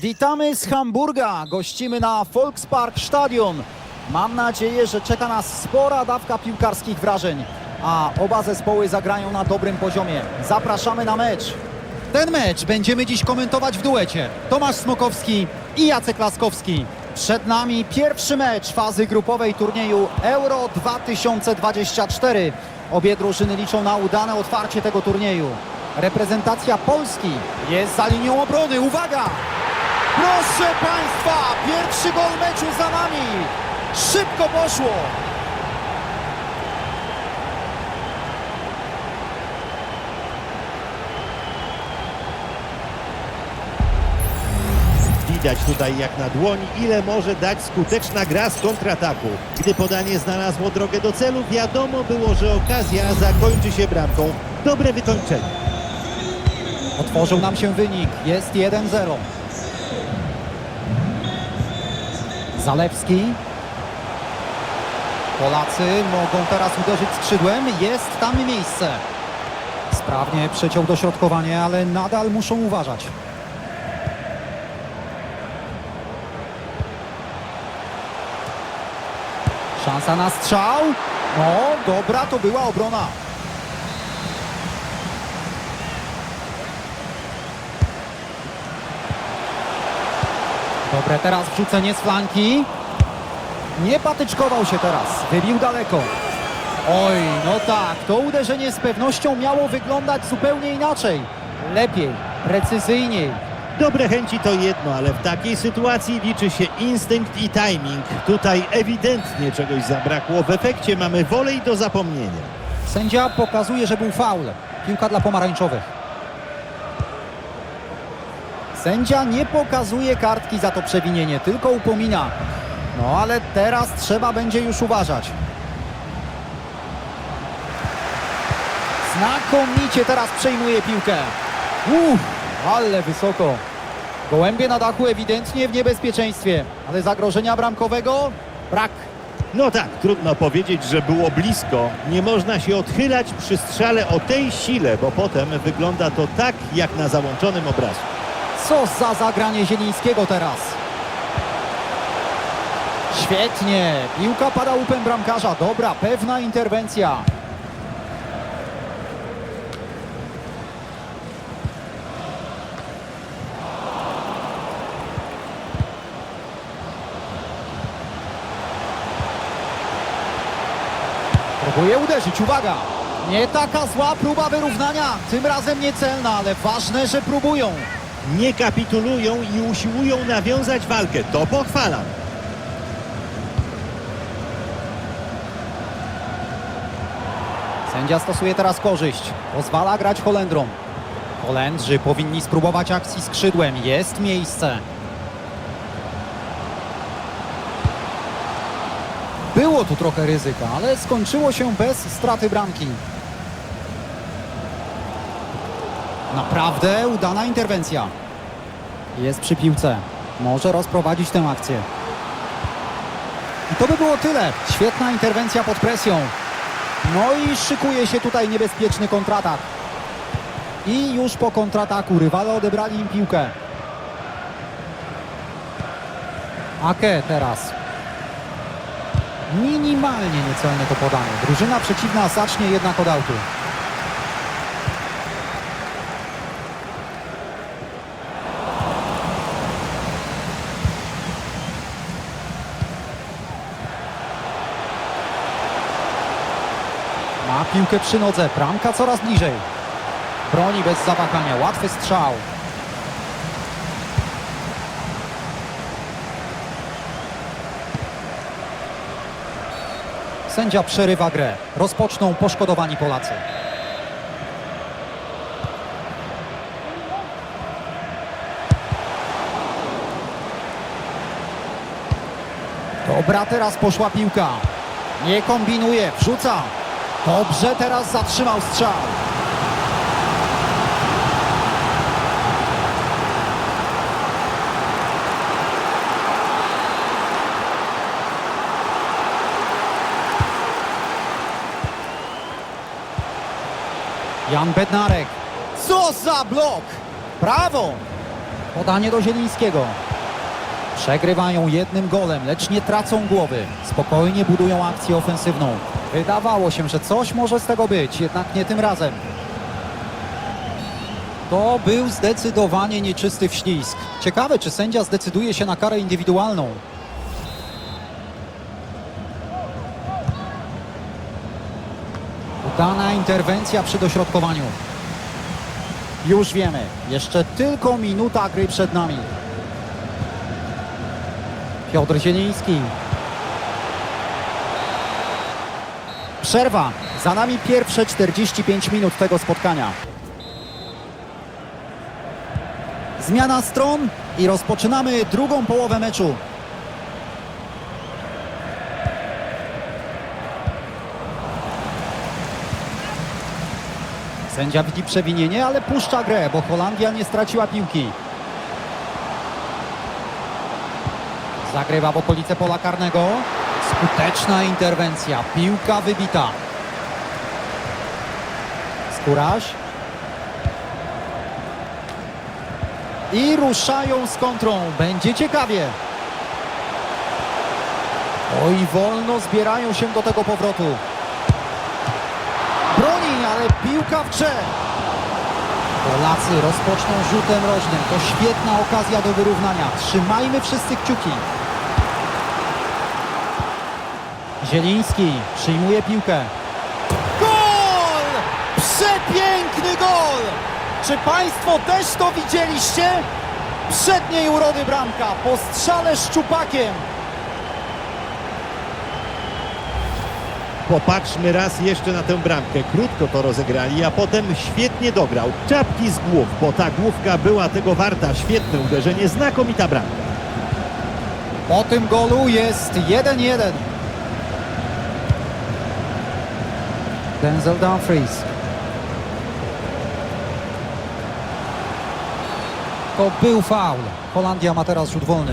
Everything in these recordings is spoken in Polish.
Witamy z Hamburga. Gościmy na Volkspark Stadion. Mam nadzieję, że czeka nas spora dawka piłkarskich wrażeń, a oba zespoły zagrają na dobrym poziomie. Zapraszamy na mecz. Ten mecz będziemy dziś komentować w duecie. Tomasz Smokowski i Jacek Laskowski. Przed nami pierwszy mecz fazy grupowej turnieju Euro 2024. Obie drużyny liczą na udane otwarcie tego turnieju. Reprezentacja Polski jest za linią obrony. Uwaga! Proszę Państwa, pierwszy gol meczu za nami. Szybko poszło. Widać tutaj jak na dłoń, ile może dać skuteczna gra z kontrataku. Gdy podanie znalazło drogę do celu, wiadomo było, że okazja zakończy się bramką. Dobre wykończenie. Otworzył nam się wynik. Jest 1-0. Zalewski. Polacy mogą teraz uderzyć skrzydłem. Jest tam miejsce. Sprawnie przeciął dośrodkowanie, ale nadal muszą uważać. Szansa na strzał. No, dobra to była obrona. Dobre teraz wrzucenie z flanki. Nie patyczkował się teraz. Wybił daleko. Oj, no tak. To uderzenie z pewnością miało wyglądać zupełnie inaczej. Lepiej, precyzyjniej. Dobre chęci to jedno, ale w takiej sytuacji liczy się instynkt i timing. Tutaj ewidentnie czegoś zabrakło. W efekcie mamy wolej do zapomnienia. Sędzia pokazuje, że był faul. Piłka dla pomarańczowych. Sędzia nie pokazuje kartki za to przewinienie, tylko upomina. No ale teraz trzeba będzie już uważać. Znakomicie teraz przejmuje piłkę. Uff, ale wysoko. Gołębie na dachu ewidentnie w niebezpieczeństwie, ale zagrożenia bramkowego brak. No tak, trudno powiedzieć, że było blisko. Nie można się odchylać przy strzale o tej sile, bo potem wygląda to tak, jak na załączonym obrazku. Co za zagranie Zielińskiego teraz. Świetnie. Piłka pada łupem bramkarza. Dobra, pewna interwencja. Próbuje uderzyć, uwaga! Nie taka zła próba wyrównania, tym razem niecelna, ale ważne, że próbują. Nie kapitulują i usiłują nawiązać walkę. To pochwalam. Sędzia stosuje teraz korzyść. Pozwala grać Holendrom. Holendrzy powinni spróbować akcji skrzydłem. Jest miejsce. Było tu trochę ryzyka, ale skończyło się bez straty bramki. Naprawdę udana interwencja. Jest przy piłce. Może rozprowadzić tę akcję. I to by było tyle. Świetna interwencja pod presją. No i szykuje się tutaj niebezpieczny kontratak. I już po kontrataku rywale odebrali im piłkę. Ake teraz. Minimalnie niecelne to podanie. Drużyna przeciwna zacznie jednak od autu. Ma piłkę przy nodze, bramka coraz bliżej. Broni bez zawahania, łatwy strzał. Sędzia przerywa grę. Rozpoczną poszkodowani Polacy. Dobra, teraz poszła piłka. Nie kombinuje, wrzuca. Dobrze teraz zatrzymał strzał. Jan Bednarek. Co za blok! Brawo! Podanie do Zielińskiego. Przegrywają jednym golem, lecz nie tracą głowy. Spokojnie budują akcję ofensywną. Wydawało się, że coś może z tego być, jednak nie tym razem. To był zdecydowanie nieczysty wślizg. Ciekawe, czy sędzia zdecyduje się na karę indywidualną. Udana interwencja przy dośrodkowaniu. Już wiemy, jeszcze tylko minuta gry przed nami. Piotr Zieliński. Przerwa. Za nami pierwsze 45 minut tego spotkania. Zmiana stron i rozpoczynamy drugą połowę meczu. Sędzia widzi przewinienie, ale puszcza grę, bo Holandia nie straciła piłki. Zagrywa w okolice pola karnego. Skuteczna interwencja. Piłka wybita. Skóraś. I ruszają z kontrą. Będzie ciekawie. Oj, wolno zbierają się do tego powrotu. Broni, ale piłka w grze. Polacy rozpoczną rzutem rożnym. To świetna okazja do wyrównania. Trzymajmy wszyscy kciuki. Zieliński przyjmuje piłkę. Gol! Przepiękny gol! Czy Państwo też to widzieliście? Przedniej urody bramka po strzale szczupakiem. Popatrzmy raz jeszcze na tę bramkę. Krótko to rozegrali, a potem świetnie dograł. Czapki z głów, bo ta główka była tego warta. Świetne uderzenie, znakomita bramka. Po tym golu jest 1-1. Denzel Dumfries. To był faul. Holandia ma teraz rzut wolny.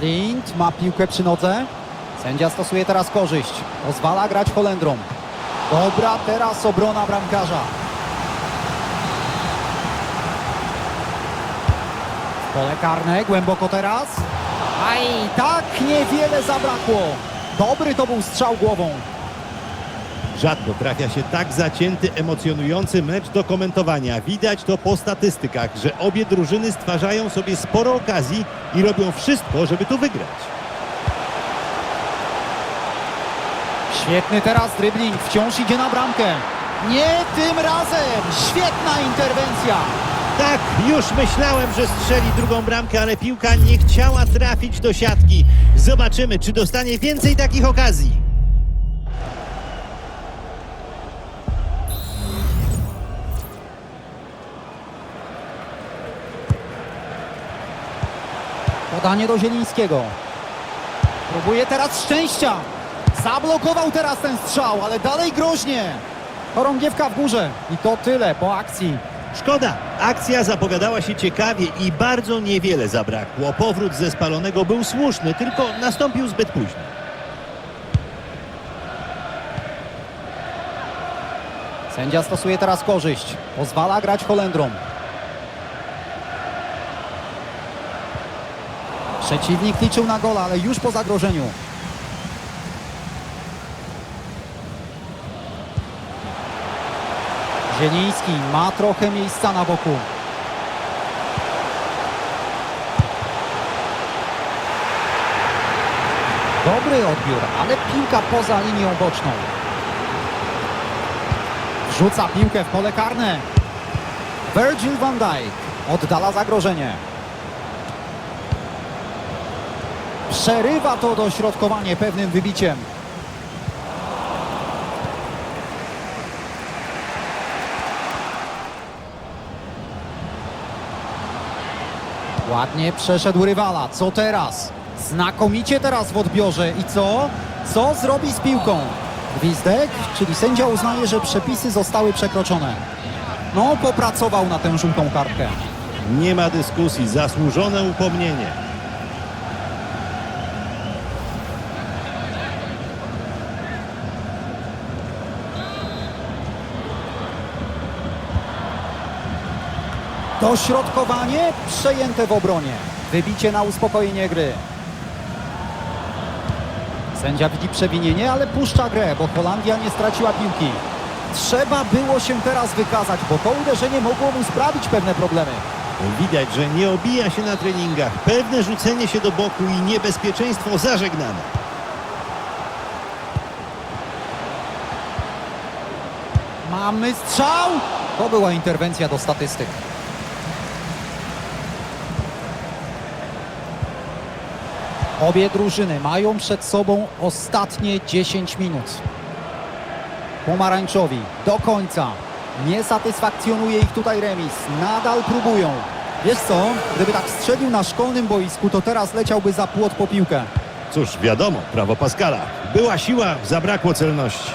Lind ma piłkę przy nodze. Sędzia stosuje teraz korzyść. Pozwala grać Holendrom. Dobra, teraz obrona bramkarza. Pole karne, głęboko teraz. A i tak niewiele zabrakło. Dobry to był strzał głową. Rzadko trafia się tak zacięty, emocjonujący mecz do komentowania. Widać to po statystykach, że obie drużyny stwarzają sobie sporo okazji i robią wszystko, żeby tu wygrać. Świetny teraz dribbling, wciąż idzie na bramkę. Nie tym razem. Świetna interwencja. Tak, już myślałem, że strzeli drugą bramkę, ale piłka nie chciała trafić do siatki. Zobaczymy, czy dostanie więcej takich okazji. Podanie do Zielińskiego. Próbuje teraz szczęścia. Zablokował teraz ten strzał, ale dalej groźnie. Chorągiewka w górze. I to tyle po akcji. Szkoda, akcja zapowiadała się ciekawie i bardzo niewiele zabrakło. Powrót ze spalonego był słuszny, tylko nastąpił zbyt późno. Sędzia stosuje teraz korzyść. Pozwala grać Holendrom. Przeciwnik liczył na gola, ale już po zagrożeniu. Zieliński ma trochę miejsca na boku. Dobry odbiór, ale piłka poza linią boczną. Rzuca piłkę w pole karne. Virgil van Dijk oddala zagrożenie. Przerywa to dośrodkowanie pewnym wybiciem. Ładnie przeszedł rywala. Co teraz? Znakomicie teraz w odbiorze. I co? Co zrobi z piłką? Gwizdek, czyli sędzia uznaje, że przepisy zostały przekroczone. No, popracował na tę żółtą kartkę. Nie ma dyskusji, zasłużone upomnienie. Dośrodkowanie przejęte w obronie. Wybicie na uspokojenie gry. Sędzia widzi przewinienie, ale puszcza grę, bo Holandia nie straciła piłki. Trzeba było się teraz wykazać, bo to uderzenie mogło mu sprawić pewne problemy. Widać, że nie obija się na treningach. Pewne rzucenie się do boku i niebezpieczeństwo zażegnane. Mamy strzał! To była interwencja do statystyk. Obie drużyny mają przed sobą ostatnie 10 minut. Pomarańczowi do końca. Nie satysfakcjonuje ich tutaj remis. Nadal próbują. Wiesz co, gdyby tak strzelił na szkolnym boisku, to teraz leciałby za płot po piłkę. Cóż, wiadomo, prawo Pascala. Była siła, zabrakło celności.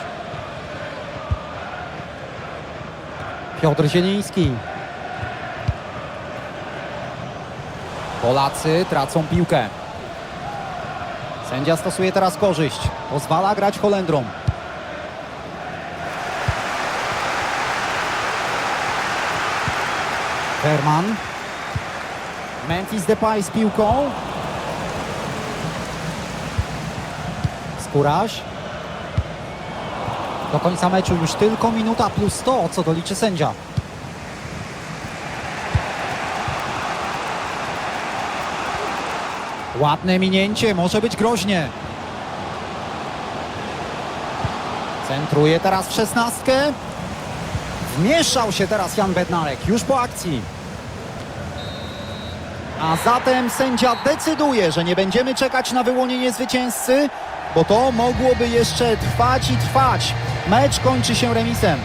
Piotr Zieliński. Polacy tracą piłkę. Sędzia stosuje teraz korzyść. Pozwala grać Holendrom. Herman. Memphis Depay z piłką. Skóraś. Do końca meczu już tylko minuta plus to, co doliczy sędzia. Ładne minięcie, może być groźnie. Centruje teraz w szesnastkę. Wmieszał się teraz Jan Bednarek, już po akcji. A zatem sędzia decyduje, że nie będziemy czekać na wyłonienie zwycięzcy, bo to mogłoby jeszcze trwać i trwać. Mecz kończy się remisem.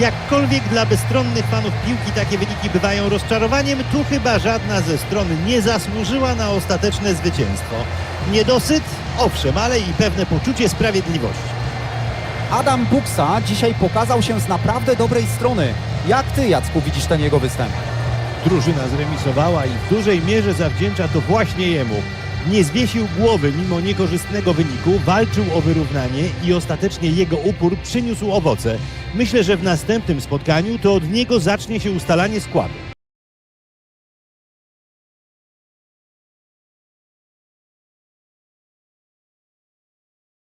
Jakkolwiek dla bezstronnych fanów piłki takie wyniki bywają rozczarowaniem, tu chyba żadna ze stron nie zasłużyła na ostateczne zwycięstwo. Niedosyt? Owszem, ale i pewne poczucie sprawiedliwości. Adam Buksa dzisiaj pokazał się z naprawdę dobrej strony. Jak ty, Jacku, widzisz ten jego występ? Drużyna zremisowała i w dużej mierze zawdzięcza to właśnie jemu. Nie zwiesił głowy mimo niekorzystnego wyniku, walczył o wyrównanie i ostatecznie jego upór przyniósł owoce. Myślę, że w następnym spotkaniu to od niego zacznie się ustalanie składu.